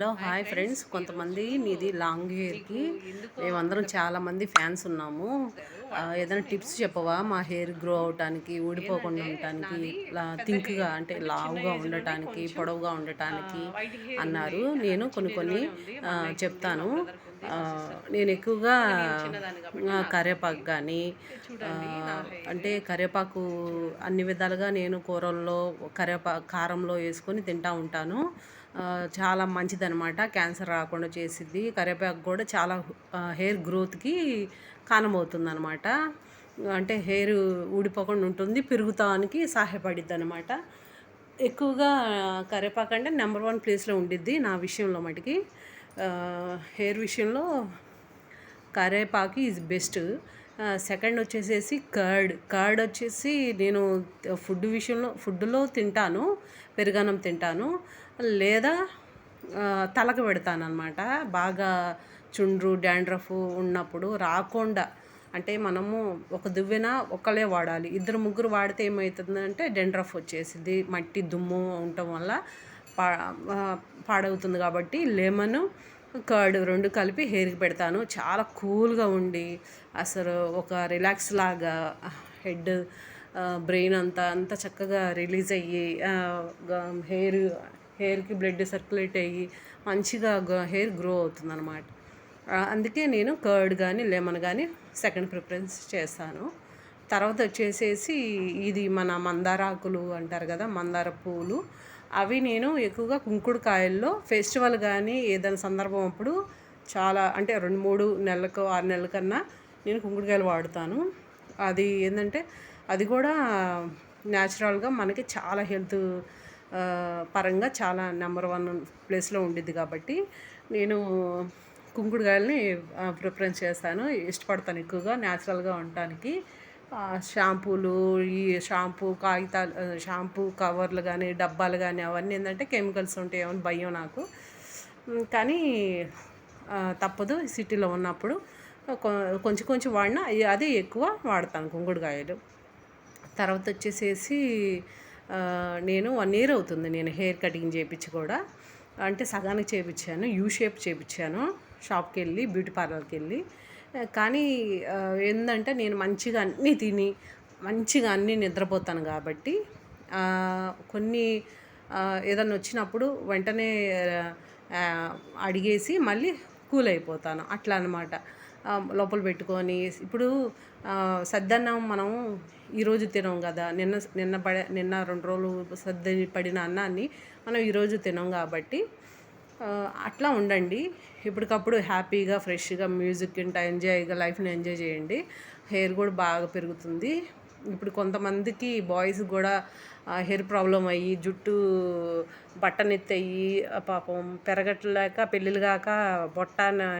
Hello hi friends. కొంతమంది మీది long హెయిర్కి మేమందరం చాలామంది ఫ్యాన్స్ ఉన్నాము. ఏదైనా టిప్స్ చెప్పవా? మా హెయిర్ గ్రో అవటానికి ఊడిపోకుండా ఉండటానికి ఇలా థింక్గా అంటే లావుగా ఉండటానికి పొడవుగా ఉండటానికి అన్నారు. నేను కొన్ని కొన్ని చెప్తాను. నేను ఎక్కువగా కరేపాకు కరివేపాకు కానీ అంటే కరివేపాకు అన్ని విధాలుగా నేను కూరల్లో కరివేపాకు కారంలో వేసుకొని తింటూ ఉంటాను. చాలా మంచిదనమాట క్యాన్సర్ రాకుండా చేసిద్ది. కరివేపాకు కూడా చాలా హెయిర్ గ్రోత్కి కారణమవుతుంది అనమాట అంటే హెయిర్ ఊడిపోకుండా ఉంటుంది పెరుగుతానికి సహాయపడిద్ది అనమాట ఎక్కువగా కరివేపాకు అంటే నెంబర్ వన్ ప్లేస్లో ఉండిద్ది నా విషయంలో మటుకి. హెయిర్ విషయంలో కరేపాకు ఈజ్ బెస్ట్. సెకండ్ వచ్చేసేసి కర్డ్. కర్డ్ వచ్చేసి నేను ఫుడ్ విషయంలో ఫుడ్లో తింటాను పెరుగన్నం తింటాను. లేదా తలకు పెడతాను అనమాట బాగా చుండ్రు డాండ్రఫ్ ఉన్నప్పుడు రాకుండా అంటే మనము ఒక దువ్వెన ఒక్కలే వాడాలి. ఇద్దరు ముగ్గురు వాడితే ఏమవుతుందంటే డెండ్రఫ్ వచ్చేసింది మట్టి దుమ్ము ఉండటం వల్ల పా పాడవుతుంది కాబట్టి లెమన్ కర్డ్ రెండు కలిపి హెయిర్కి పెడతాను. చాలా కూల్గా ఉండి అసలు ఒక రిలాక్స్ లాగా హెడ్ బ్రెయిన్ అంతా అంత చక్కగా రిలీజ్ అయ్యి హెయిర్ హెయిర్కి బ్లడ్ సర్క్యులేట్ అయ్యి మంచిగా హెయిర్ గ్రో అవుతుంది అనమాట అందుకే నేను కర్డ్ కానీ లెమన్ కానీ సెకండ్ ప్రిఫరెన్స్ చేస్తాను. తర్వాత వచ్చేసేసి ఇది మన మందార ఆకులు అంటారు కదా మందార పూలు. అవి నేను ఎక్కువగా కుంకుడుకాయల్లో ఫెస్టివల్ కానీ ఏదైనా సందర్భం అప్పుడు చాలా అంటే రెండు మూడు నెలలకు ఆరు నెలల కన్నా నేను కుంకుడుకాయలు వాడుతాను. అది ఏంటంటే అది కూడా న్యాచురల్గా మనకి చాలా హెల్త్ పరంగా చాలా నెంబర్ వన్ ప్లేస్లో ఉండిద్ది కాబట్టి నేను కుంకుడుకాయలని ప్రిఫరెన్స్ చేస్తాను. ఇష్టపడతాను ఎక్కువగా న్యాచురల్గా ఉండటానికి. షాంపూలు ఈ షాంపూ కాగితాలు షాంపూ కవర్లు కానీ డబ్బాలు కానీ అవన్నీ ఏంటంటే కెమికల్స్ ఉంటాయి ఏమని భయం నాకు. కానీ తప్పదు సిటీలో ఉన్నప్పుడు. కొ- కొంచెం కొంచెం వాడినా అదే ఎక్కువ వాడతాను కుంగుడుకాయలు తర్వాత వచ్చేసేసి నేను వన్ ఇయర్ అవుతుంది నేను హెయిర్ కటింగ్ చేయించి కూడా. అంటే సగానికి చేయించాను యూ షేప్ చేయించాను షాప్కి వెళ్ళి బ్యూటీ పార్లర్కి వెళ్ళి కానీ ఏంటంటే నేను మంచిగా అన్నీ తిని మంచిగా అన్నీ నిద్రపోతాను కాబట్టి కొన్ని ఏదన్నా వచ్చినప్పుడు వెంటనే అడిగేసి మళ్ళీ కూల్ అయిపోతాను అట్లా అనమాట లోపల పెట్టుకొని ఇప్పుడు సద్దన్నం మనం ఈరోజు తినం కదా. నిన్న నిన్న పడే నిన్న రెండు రోజులు సద్ది పడిన అన్నాన్ని మనం ఈరోజు తినం కాబట్టి అట్లా ఉండండి. ఇప్పటికప్పుడు హ్యాపీగా ఫ్రెష్గా మ్యూజిక్ వింటా ఎంజాయ్గా లైఫ్ని ఎంజాయ్ చేయండి. హెయిర్ కూడా బాగా పెరుగుతుంది. ఇప్పుడు కొంతమందికి బాయ్స్ కూడా హెయిర్ ప్రాబ్లం అయ్యి జుట్టు బట్టనెత్తి అయ్యి పాపం పెరగట్లేక పెళ్ళిళ్ళు కాక బొట్ట